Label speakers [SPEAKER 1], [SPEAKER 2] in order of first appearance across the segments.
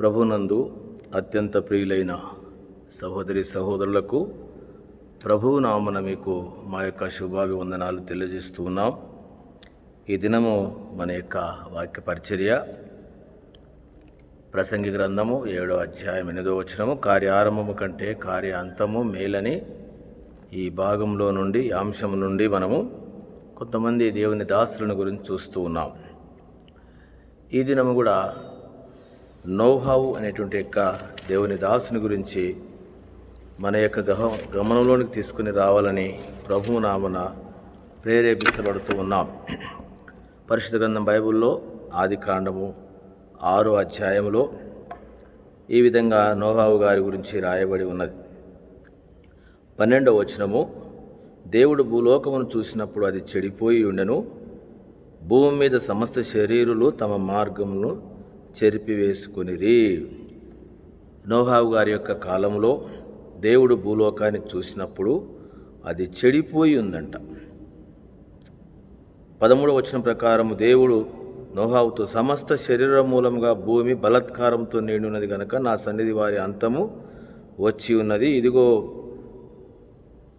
[SPEAKER 1] ప్రభునందు అత్యంత ప్రియులైన సహోదరి సహోదరులకు ప్రభువు నామన మీకు మా యొక్క శుభాభివందనాలు తెలియజేస్తూ ఉన్నాం. ఈ దినము మన యొక్క వాక్య పరిచర్య ప్రసంగి గ్రంథము ఏడో అధ్యాయం ఎనిమిదో వచనము కార్యారంభము కంటే కార్య అంతము మేలని ఈ భాగంలో నుండి ఈ అంశం నుండి మనము కొంతమంది దేవుని దాసులను గురించి చూస్తూ ఉన్నాం. ఈ దినము కూడా నోహావు అనేటువంటి యొక్క దేవుని దాసుని గురించి మన యొక్క గహ గమనంలోనికి తీసుకుని రావాలని ప్రభువు నామన ప్రేరేపించబడుతూ ఉన్నాం. పరిశుద్ధ గ్రంథం బైబిల్లో ఆది కాండము ఆరో అధ్యాయంలో ఈ విధంగా నోహావు గారి గురించి రాయబడి ఉన్నది. పన్నెండవ వచనము దేవుడు భూలోకమును చూసినప్పుడు అది చెడిపోయి ఉండెను. భూమి మీద సమస్త శరీరులు తమ మార్గమును చెరిపివేసుకునిరి. నోహావు గారి యొక్క కాలంలో దేవుడు భూలోకాన్ని చూసినప్పుడు అది చెడిపోయి ఉందంట. పదమూడవ వచనం ప్రకారం దేవుడు నోహావుతో సమస్త శరీర మూలంగా భూమి బలత్కారంతో నిండి ఉన్నది కనుక నా సన్నిధి వారి అంతము వచ్చి ఉన్నది. ఇదిగో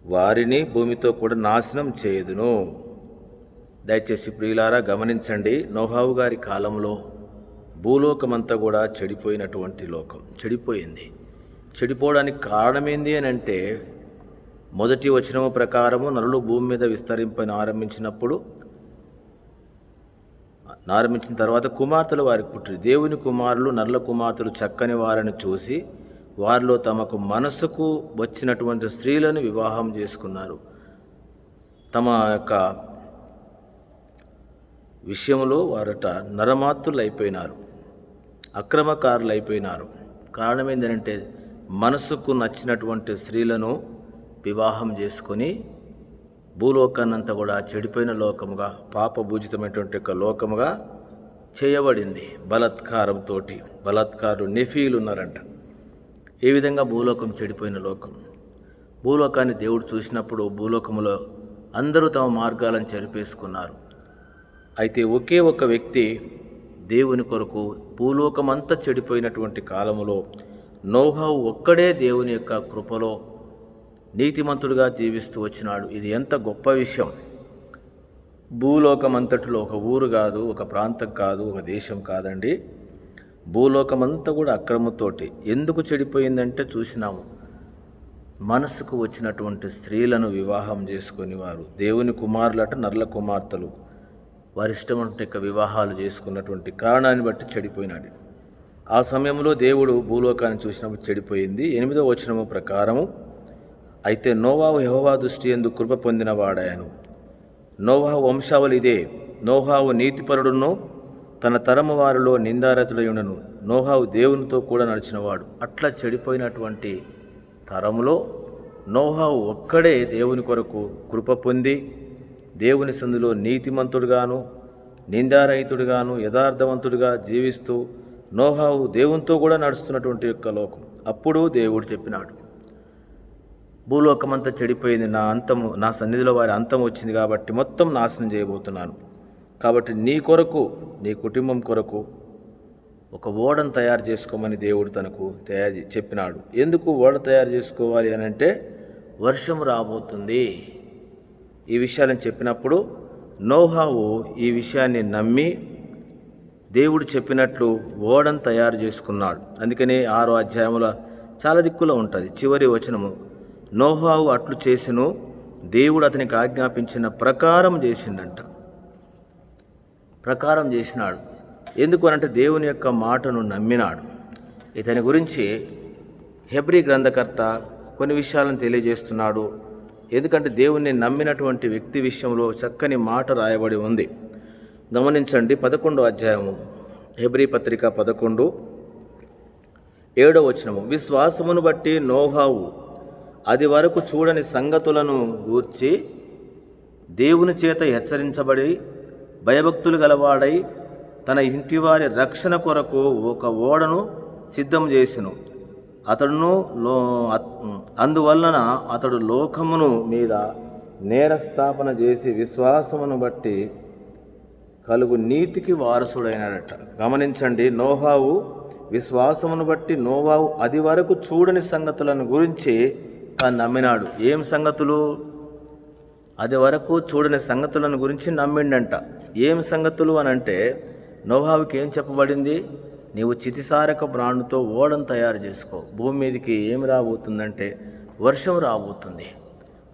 [SPEAKER 1] వారిని భూమితో కూడా నాశనం చేయదును. దయచేసి ప్రియులారా గమనించండి నోహావు గారి కాలంలో భూలోకమంతా కూడా చెడిపోయినటువంటి లోకం చెడిపోయింది. చెడిపోవడానికి కారణమేంది అని అంటే మొదటి వచనము ప్రకారము నరులు భూమి మీద విస్తరింపని ఆరంభించినప్పుడు ఆరంభించిన తర్వాత కుమార్తెలు వారికి పుట్టిరు. దేవుని కుమారులు నరుల కుమార్తెలు చక్కని వారిని చూసి వారిలో తమకు మనసుకు వచ్చినటువంటి స్త్రీలను వివాహం చేసుకున్నారు. తమ యొక్క విషయంలో వారట నరమాతులు అయిపోయినారు అక్రమకారులు అయిపోయినారు కారణం ఏంటంటే మనసుకు నచ్చినటువంటి స్త్రీలను వివాహం చేసుకొని భూలోకాన్నంతా కూడా చెడిపోయిన లోకముగా పాపభూజితమైనటువంటి ఒక లోకముగా చేయబడింది బలత్కారంతో బలత్కారు నెఫీలు ఉన్నారంట ఏ విధంగా భూలోకం చెడిపోయిన లోకం? భూలోకాన్ని దేవుడు చూసినప్పుడు భూలోకములో అందరూ తమ మార్గాలను చెరిపేసుకున్నారు. అయితే ఒకే ఒక వ్యక్తి దేవుని కొరకు భూలోకమంతా చెడిపోయినటువంటి కాలములో నోహావు ఒక్కడే దేవుని యొక్క కృపలో నీతిమంతుడిగా జీవిస్తూ వచ్చినాడు. ఇది ఎంత గొప్ప విషయం. భూలోకమంతటిలో ఒక ఊరు కాదు ఒక ప్రాంతం కాదు ఒక దేశం కాదండి. భూలోకమంతా కూడా అక్రమతోటి ఎందుకు చెడిపోయిందంటే చూసినాము. మనసుకు వచ్చినటువంటి స్త్రీలను వివాహం చేసుకుని వారు దేవుని కుమారులట నర్ల కుమార్తెలు. వారి ఇష్టమైన వివాహాలు చేసుకున్నటువంటి కారణాన్ని బట్టి చెడిపోయినాడు. ఆ సమయంలో దేవుడు భూలోకాన్ని చూసినప్పుడు చెడిపోయింది. ఎనిమిదో వచనము ప్రకారము అయితే నోవాహు యహోవా దృష్టి ఎందు కృప పొందినవాడాయను. నోవాహు వంశావళి ఇదే. నోహావు నీతిపరుడును తన తరము వారిలో నిందారతుడయుండను. నోహావు దేవునితో కూడా నడిచినవాడు. అట్లా చెడిపోయినటువంటి తరములో నోహావు ఒక్కడే దేవుని కొరకు కృప పొంది దేవుని సందులో నీతిమంతుడుగాను నిందారహితుడుగాను యథార్థవంతుడిగా జీవిస్తూ నోహావు దేవునితో కూడా నడుస్తున్నటువంటి యొక్క లోకం. అప్పుడు దేవుడు చెప్పినాడు భూలోకమంతా చెడిపోయింది నా అంతము నా సన్నిధిలో వారి అంతం వచ్చింది కాబట్టి మొత్తం నాశనం చేయబోతున్నాను. కాబట్టి నీ కొరకు నీ కుటుంబం కొరకు ఒక ఓడను తయారు చేసుకోమని దేవుడు తనకు తయారు చెప్పినాడు. ఎందుకు ఓడ తయారు చేసుకోవాలి అని అంటే వర్షం రాబోతుంది. ఈ విషయాలను చెప్పినప్పుడు నోహావు ఈ విషయాన్ని నమ్మి దేవుడు చెప్పినట్లు ఓడను తయారు చేసుకున్నాడు. అందుకనే ఆరో అధ్యాయంలో చాలా దిక్కులో ఉంటుంది. చివరి వచనము నోహావు అట్లు చేసిను దేవుడు అతనికి ఆజ్ఞాపించిన ప్రకారం చేసిండంట. ప్రకారం చేసినాడు. ఎందుకు అనంటే దేవుని యొక్క మాటను నమ్మినాడు. ఇతని గురించి హెబ్రి గ్రంథకర్త కొన్ని విషయాలను తెలియజేస్తున్నాడు. ఎందుకంటే దేవుణ్ణి నమ్మినటువంటి వ్యక్తి విషయంలో చక్కని మాట రాయబడి ఉంది. గమనించండి పదకొండో అధ్యాయము హెబ్రి పత్రిక పదకొండు ఏడో వచనము. విశ్వాసమును బట్టి నోహావు అది వరకు చూడని సంగతులను గూర్చి దేవుని చేత హెచ్చరించబడి భయభక్తులు గలవాడై తన ఇంటివారి రక్షణ కొరకు ఒక ఓడను సిద్ధం చేసెను. అతడును లో అందువలన అతడు లోకమును మీద నేరస్థాపన చేసి విశ్వాసమును బట్టి కలుగు నీతికి వారసుడైనాడట. గమనించండి నోహావు విశ్వాసమును బట్టి నోవావు అది వరకు చూడని సంగతులను గురించి తాను నమ్మినాడు. ఏం సంగతులు? అది వరకు చూడని సంగతులను గురించి నమ్మిండంట. ఏం సంగతులు అని అంటే నోహావుకి ఏం చెప్పబడింది? నీవు చితిసారక ప్రాణుతో ఓడను తయారు చేసుకో. భూమి మీదకి ఏమి రాబోతుందంటే వర్షం రాబోతుంది.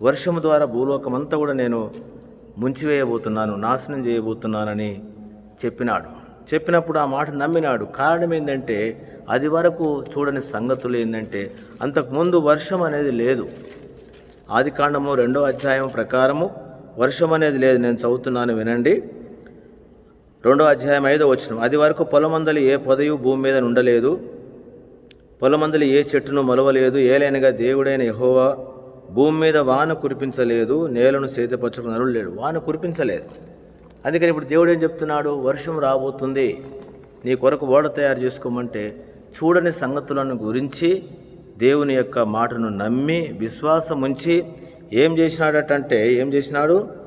[SPEAKER 1] వర్షం ద్వారా భూలోకమంతా కూడా నేను ముంచివేయబోతున్నాను నాశనం చేయబోతున్నానని చెప్పినాడు. చెప్పినప్పుడు ఆ మాట నమ్మినాడు. కారణం ఏంటంటే అది వరకు చూడని సంగతులు ఏంటంటే అంతకుముందు వర్షం అనేది లేదు. ఆది కాండము రెండో అధ్యాయం ప్రకారము వర్షం అనేది లేదు. నేను చదువుతున్నాను వినండి. రెండో అధ్యాయం ఐదో వచ్చిన అది వరకు పొలమందలి ఏ పొదయు భూమి మీద ఉండలేదు పొలమందలి ఏ చెట్టును మొలవలేదు. ఏలైనగా దేవుడైన యహోవా భూమి మీద వాన కురిపించలేదు. నేలను సేదపరచుకున్న నరుడు లేడు వాన కురిపించలేదు. అందుకని ఇప్పుడు దేవుడు ఏం చెప్తున్నాడు? వర్షం రాబోతుంది. నీ కొరకు ఓడ తయారు చేసుకోమంటే చూడని సంగతులను గురించి దేవుని యొక్క మాటను నమ్మి విశ్వాసం ఉంచి ఏం చేసినాడటంటే ఏం చేసినాడు?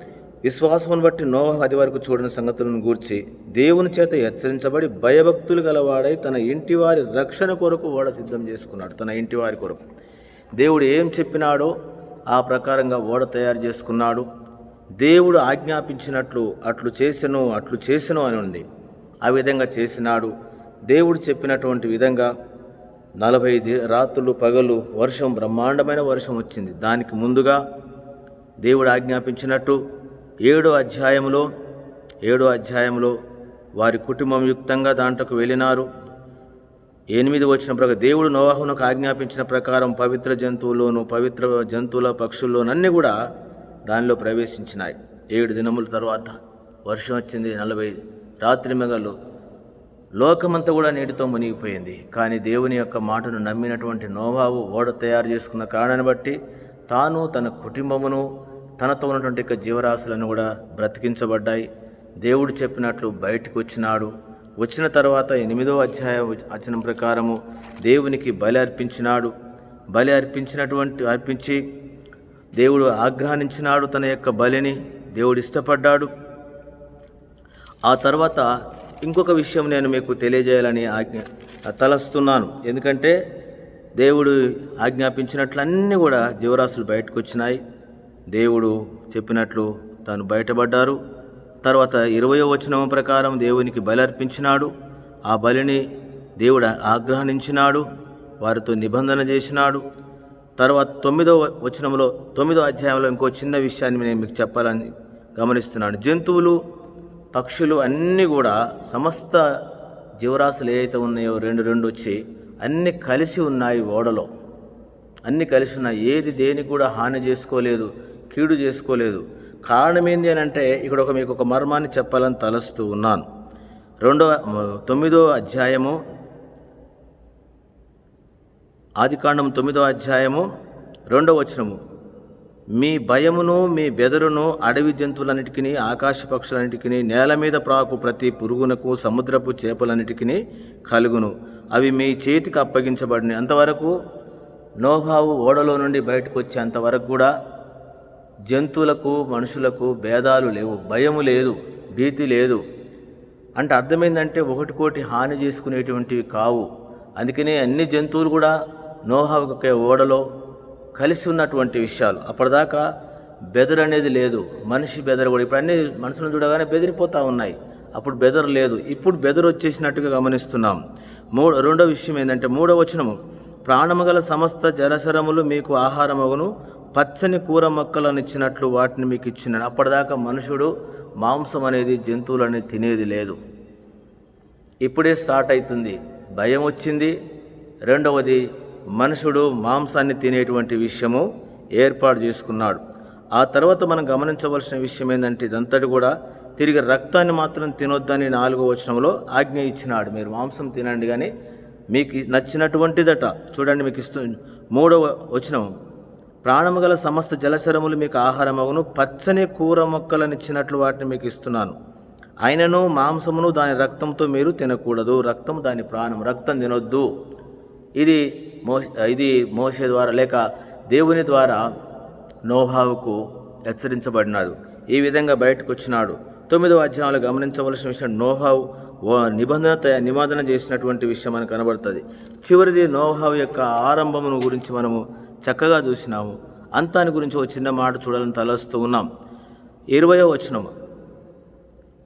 [SPEAKER 1] విశ్వాసమును బట్టి నోవహ అది వరకు చూడని సంగతులను గూర్చి దేవుని చేత హెచ్చరించబడి భయభక్తులు గలవాడై తన ఇంటి వారి రక్షణ కొరకు ఓడ సిద్ధం చేసుకున్నాడు. తన ఇంటి వారి కొరకు. దేవుడు ఏం చెప్పినాడో ఆ ప్రకారంగా ఓడ తయారు చేసుకున్నాడు. దేవుడు ఆజ్ఞాపించినట్లు అట్లు చేసెను అట్లు చేసెను అని ఉంది. ఆ విధంగా చేసినాడు. దేవుడు చెప్పినటువంటి విధంగా నలభై రాత్రులు పగలు వర్షం బ్రహ్మాండమైన వర్షం వచ్చింది. దానికి ముందుగా దేవుడు ఆజ్ఞాపించినట్టు ఏడో అధ్యాయంలో ఏడో అధ్యాయంలో వారి కుటుంబం యుక్తంగా దాంట్లోకి వెళ్ళినారు. ఎనిమిది వచ్చిన ప్రకారం దేవుడు నోవాహునకు ఆజ్ఞాపించిన ప్రకారం పవిత్ర జంతువుల్లోనూ పవిత్ర జంతువుల పక్షుల్లోనూ అన్నీ కూడా దానిలో ప్రవేశించినాయి. ఏడు దినముల తర్వాత వర్షం వచ్చింది నలభై రాత్రి మెగలు. లోకమంతా కూడా నీటితో మునిగిపోయింది. కానీ దేవుని యొక్క మాటను నమ్మినటువంటి నోవావు ఓడ తయారు చేసుకున్న కారణాన్ని బట్టి తాను తన కుటుంబమును తనతో ఉన్నటువంటి యొక్క జీవరాశులను కూడా బ్రతికించబడ్డాయి. దేవుడు చెప్పినట్లు బయటకు వచ్చినాడు. వచ్చిన తర్వాత ఎనిమిదో అధ్యాయం వచనం ప్రకారము దేవునికి బలి అర్పించినాడు. బలి అర్పించినటువంటి అర్పించి దేవుడు ఆగ్రహించినాడు తన యొక్క బలిని. దేవుడు ఇష్టపడ్డాడు. ఆ తర్వాత ఇంకొక విషయం నేను మీకు తెలియజేయాలని ఆజ్ఞ తలస్తున్నాను. ఎందుకంటే దేవుడు ఆజ్ఞాపించినట్లన్నీ కూడా జీవరాశులు బయటకు వచ్చినాయి. దేవుడు చెప్పినట్లు తాను బయటపడ్డారు. తర్వాత ఇరవయో వచనం ప్రకారం దేవునికి బలి అర్పించినాడు ఆ బలిని దేవుడు ఆగ్రహించినాడు. వారితో నిబంధన చేసినాడు. తర్వాత తొమ్మిదో వచనంలో తొమ్మిదో అధ్యాయంలో ఇంకో చిన్న విషయాన్ని నేను మీకు చెప్పాలని గమనిస్తున్నాను. జంతువులు పక్షులు అన్నీ కూడా సమస్త జీవరాశులు ఏవైతే ఉన్నాయో రెండు రెండు వచ్చి అన్నీ కలిసి ఉన్నాయి ఓడలో. అన్నీ కలిసిన ఏది దేనికి కూడా హాని చేసుకోలేదు కీడు చేసుకోలేదు. కారణం ఏంది అని అంటే ఇక్కడ ఒక మీకు ఒక మర్మాన్ని చెప్పాలని తలస్తూ ఉన్నాను. రెండవ తొమ్మిదో అధ్యాయము ఆదికాండం తొమ్మిదో అధ్యాయము రెండవ వచనము. మీ భయమును మీ బెదరును అడవి జంతువులన్నిటికీ ఆకాశ పక్షులన్నిటికీ నేల మీద ప్రాకు ప్రతి పురుగునకు సముద్రపు చేపలన్నిటికీ కలుగును. అవి మీ చేతికి అప్పగించబడిన అంతవరకు నోభావు ఓడలో నుండి బయటకు వచ్చేంతవరకు కూడా జంతువులకు మనుషులకు భేదాలు లేవు భయము లేదు భీతి లేదు. అంటే అర్థమైందంటే ఒకటి కోటి హాని చేసుకునేటువంటివి కావు. అందుకనే అన్ని జంతువులు కూడా నోహావుకే ఓడలో కలిసి ఉన్నటువంటి విషయాలు. అప్పటిదాకా బెదరు అనేది లేదు మనిషి బెదరు కూడా. ఇప్పుడు అన్ని మనుషులను చూడగానే బెదిరిపోతూ ఉన్నాయి. అప్పుడు బెదరు లేదు ఇప్పుడు బెదరు వచ్చేసినట్టుగా గమనిస్తున్నాం. మూడు రెండో విషయం ఏంటంటే మూడో వచనము. ప్రాణముగల సమస్త జలసరములు మీకు ఆహారమగును. పచ్చని కూర మొక్కలను ఇచ్చినట్లు వాటిని మీకు ఇచ్చిన అప్పటిదాకా మనుషుడు మాంసం అనేది జంతువులని తినేది లేదు. ఇప్పుడే స్టార్ట్ అవుతుంది భయం వచ్చింది. రెండవది మనుషుడు మాంసాన్ని తినేటువంటి విషయము ఏర్పాటు చేసుకున్నాడు. ఆ తర్వాత మనం గమనించవలసిన విషయం ఏంటంటే ఇదంతటి కూడా తిరిగి రక్తాన్ని మాత్రం తినొద్దని నాలుగో వచనంలో ఆజ్ఞ ఇచ్చినాడు. మీరు మాంసం తినండి కానీ మీకు నచ్చినటువంటిదట. చూడండి మీకు ఇస్తు మూడవ వచనం. ప్రాణము గల సమస్త జలచరములు మీకు ఆహారమగును. పచ్చని కూర మొక్కలను ఇచ్చినట్లు వాటిని మీకు ఇస్తున్నాను. అయినను మాంసమును దాని రక్తంతో మీరు తినకూడదు. రక్తం దాని ప్రాణం. రక్తం తినొద్దు. ఇది మో ఇది మోసే ద్వారా లేక దేవుని ద్వారా నోహావుకు హెచ్చరించబడినాడు. ఈ విధంగా బయటకు వచ్చినాడు తొమ్మిదవ అధ్యాయంలో గమనించవలసిన విషయం నోహావు నిబంధన తయ- నిబంధన చేసినటువంటి విషయం మనకు కనబడుతుంది. చివరిది నోహావు యొక్క ఆరంభమును గురించి మనము చక్కగా చూసినాము. అంతాని గురించి ఒక చిన్న మాట చూడాలని తలస్తూ ఉన్నాం. ఇరవయో వచనము.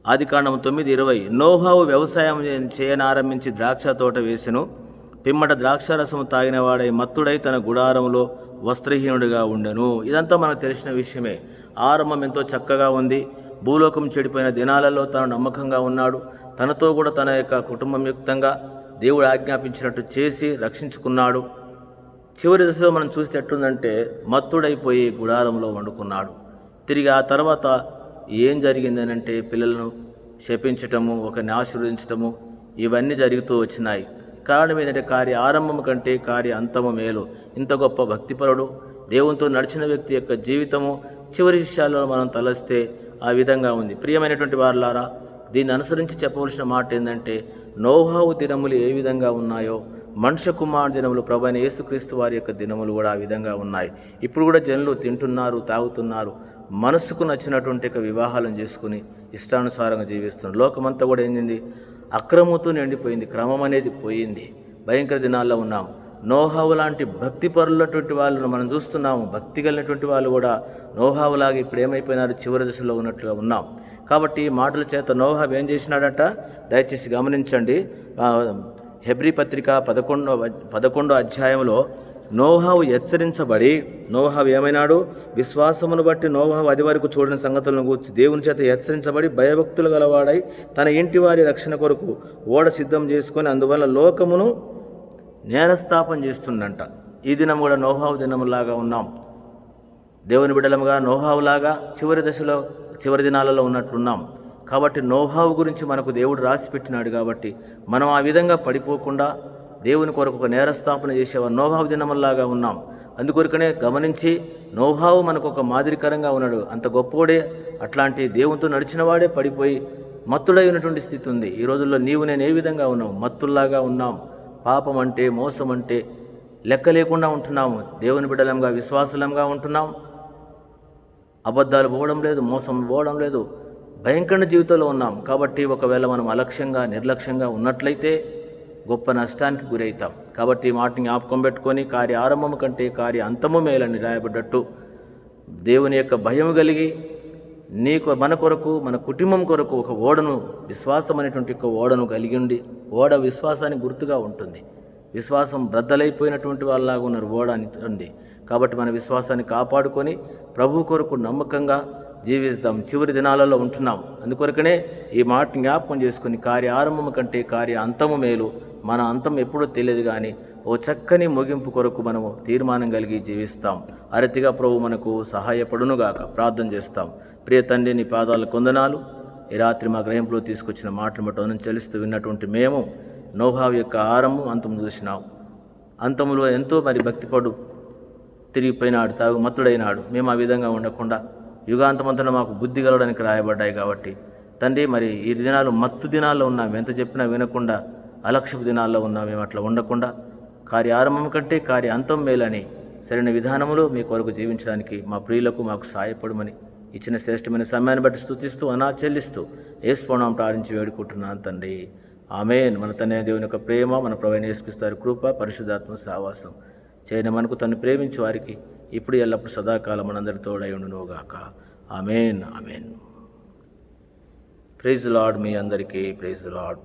[SPEAKER 1] ఆది కాండం తొమ్మిది ఇరవై. నోహావు వ్యవసాయం చేయనారంభించి ద్రాక్ష తోట వేసెను. పిమ్మట ద్రాక్షారసము తాగినవాడై మత్తుడై తన గుడారంలో వస్త్రహీనుడిగా ఉండెను. ఇదంతా మనకు తెలిసిన విషయమే. ఆరంభం ఎంతో చక్కగా ఉంది. భూలోకం చెడిపోయిన దినాలలో తాను నమ్మకంగా ఉన్నాడు. తనతో కూడా తన యొక్క కుటుంబం యుక్తంగా దేవుడు ఆజ్ఞాపించినట్టు చేసి రక్షించుకున్నాడు. చివరి దశలో మనం చూస్తే ఎట్లుందంటే మత్తుడైపోయి గుడారంలో వండుకున్నాడు. తిరిగి ఆ తర్వాత ఏం జరిగిందనంటే పిల్లలను శపించటము ఒకరిని ఆశీర్వదించటము ఇవన్నీ జరుగుతూ వచ్చినాయి. కారణం ఏంటంటే కార్య ఆరంభం కంటే కార్య అంతము మేలు. ఇంత గొప్ప భక్తిపరుడు దేవునితో నడిచిన వ్యక్తి యొక్క జీవితము చివరి విషయాల్లో మనం తలస్తే ఆ విధంగా ఉంది. ప్రియమైనటువంటి వారులారా దీన్ని అనుసరించి చెప్పవలసిన మాట ఏంటంటే నోహావు దినములు ఏ విధంగా ఉన్నాయో మనుష్య కుమార్ దినములు ప్రభైన యేసుక్రీస్తు వారి యొక్క దినములు కూడా ఆ విధంగా ఉన్నాయి. ఇప్పుడు కూడా జనులు తింటున్నారు తాగుతున్నారు మనసుకు నచ్చినటువంటి యొక్క వివాహాలను చేసుకుని ఇష్టానుసారంగా జీవిస్తున్నారు. లోకమంతా కూడా ఏంది అక్రమంతో నిండిపోయింది క్రమం అనేది పోయింది. భయంకర దినాల్లో ఉన్నాం. నోహావు లాంటి భక్తి పరులటువంటి వాళ్ళను మనం చూస్తున్నాము. భక్తి కలిగినటువంటి వాళ్ళు కూడా నోహావులాగా ఇప్పుడు ఏమైపోయినారు? చివరి దశలో ఉన్నట్లుగా ఉన్నాం. కాబట్టి మాటల చేత నోహాబ్ ఏం చేసినాడట? దయచేసి గమనించండి. హెబ్రి హెబ్రీ పత్రిక పదకొండో పదకొండో అధ్యాయంలో నోహావు హెచ్చరించబడి నోహావు ఏమైనాడు? విశ్వాసమును బట్టి నోహావు అది వరకు చూడని సంగతులను గూర్చి దేవుని చేత హెచ్చరించబడి భయభక్తులు గలవాడై తన ఇంటి వారి రక్షణ కొరకు ఓడ సిద్ధం చేసుకొని అందువల్ల లోకమును నేరస్థాపన చేస్తుండంట. ఈ దినం కూడా నోహావు దినములాగా ఉన్నాం. దేవుని బిడ్డలముగా నోహావులాగా చివరి దశలో చివరి దినాలలో ఉన్నట్లున్నాం. కాబట్టి నోహావు గురించి మనకు దేవుడు రాసి పెట్టినాడు కాబట్టి మనం ఆ విధంగా పడిపోకుండా దేవుని కొరకు ఒక నేరస్థాపన చేసేవారు నోహావు దినమల్లాగా ఉన్నాం. అందుకొరకనే గమనించి నోహావు మనకు ఒక మాదిరికరంగా ఉన్నాడు. అంత గొప్పోడే అట్లాంటి దేవునితో నడిచిన వాడే పడిపోయి మత్తుడై ఉన్నటువంటి స్థితి ఉంది. ఈ రోజుల్లో నీవు నేను ఏ విధంగా ఉన్నాం మత్తుల్లాగా ఉన్నాం. పాపం అంటే మోసం అంటే లెక్క లేకుండా ఉంటున్నాము. దేవుని బిడ్డలంగా విశ్వాసలంగా ఉంటున్నాం. అబద్ధాలు పోవడం లేదు మోసం పోవడం లేదు. భయంకర జీవితంలో ఉన్నాం. కాబట్టి ఒకవేళ మనం అలక్ష్యంగా నిర్లక్ష్యంగా ఉన్నట్లయితే గొప్ప నష్టానికి గురవుతాం. కాబట్టి ఈ మాటని జ్ఞాపకం పెట్టుకొని కార్య ఆరంభము కంటే కార్య అంతము మేలని రాయబడ్డట్టు దేవుని యొక్క భయం కలిగి నీకు మన కొరకు మన కుటుంబం కొరకు ఒక ఓడను విశ్వాసం అనేటువంటి ఒక ఓడను కలిగి ఉండి ఓడ విశ్వాసానికి గుర్తుగా ఉంటుంది. విశ్వాసం బ్రద్దలైపోయినటువంటి వాళ్ళలాగా ఉన్నారు ఓడ అని ఉంది కాబట్టి మన విశ్వాసాన్ని కాపాడుకొని ప్రభు కొరకు నమ్మకంగా జీవిస్తాం. చివరి దినాలలో ఉంటున్నాం. అందుకొరకనే ఈ మాట జ్ఞాపకం చేసుకుని కార్య ఆరంభము కంటే కార్య అంతము మేలు. మన అంతం ఎప్పుడూ తెలియదు కానీ ఓ చక్కని ముగింపు కొరకు మనము తీర్మానం కలిగి జీవిస్తాం. అరతిగా ప్రభు మనకు సహాయపడునుగాక ప్రార్థన చేస్తాం. ప్రియ తండ్రి నీ పాదాల కొందనాలు ఈ రాత్రి మా గ్రహింపులో తీసుకొచ్చిన మాటలు మటోనం చెల్లిస్తూ విన్నటువంటి మేము నోహావ్ యొక్క ఆరంభం అంతం చూసినాం. అంతములో ఎంతో మరి భక్తిపడు తిరిగిపోయినాడు తాగు మత్తుడైనాడు. మేము ఆ విధంగా ఉండకుండా యుగాంతమంతా మాకు బుద్ధి కలవడానికి రాయబడ్డాయి కాబట్టి. తండ్రి మరి ఈ దినాలు మత్తు దినాల్లో ఉన్నాం. ఎంత చెప్పినా వినకుండా అలక్షపు దినాల్లో ఉన్నాం. మేము అట్లా ఉండకుండా కార్య ఆరంభం కంటే కార్య అంతం మేలని సరైన విధానములో మీ కొరకు జీవించడానికి మా ప్రియులకు మాకు సహాయపడమని ఇచ్చిన శ్రేష్టమైన సమయాన్ని బట్టి స్థుతిస్తూ అనా చెల్లిస్తూ ఏసుకోణం ప్రార్థించి వేడుకుంటున్నాను తండ్రి. ఆమెన్. మన తన దేవుని యొక్క ప్రేమ మన ప్రవీణ యేసుక్రీస్తు కృప పరిశుద్ధాత్మ సావాసం. చేయని మనకు తను ప్రేమించే వారికి ఇప్పుడు ఎల్లప్పుడు సదాకాలం మనందరి తోడై ఉండునుగాక. Amen amen. ప్రైజ్ లార్డ్ మీ అందరికీ ప్రైజ్ లార్డ్.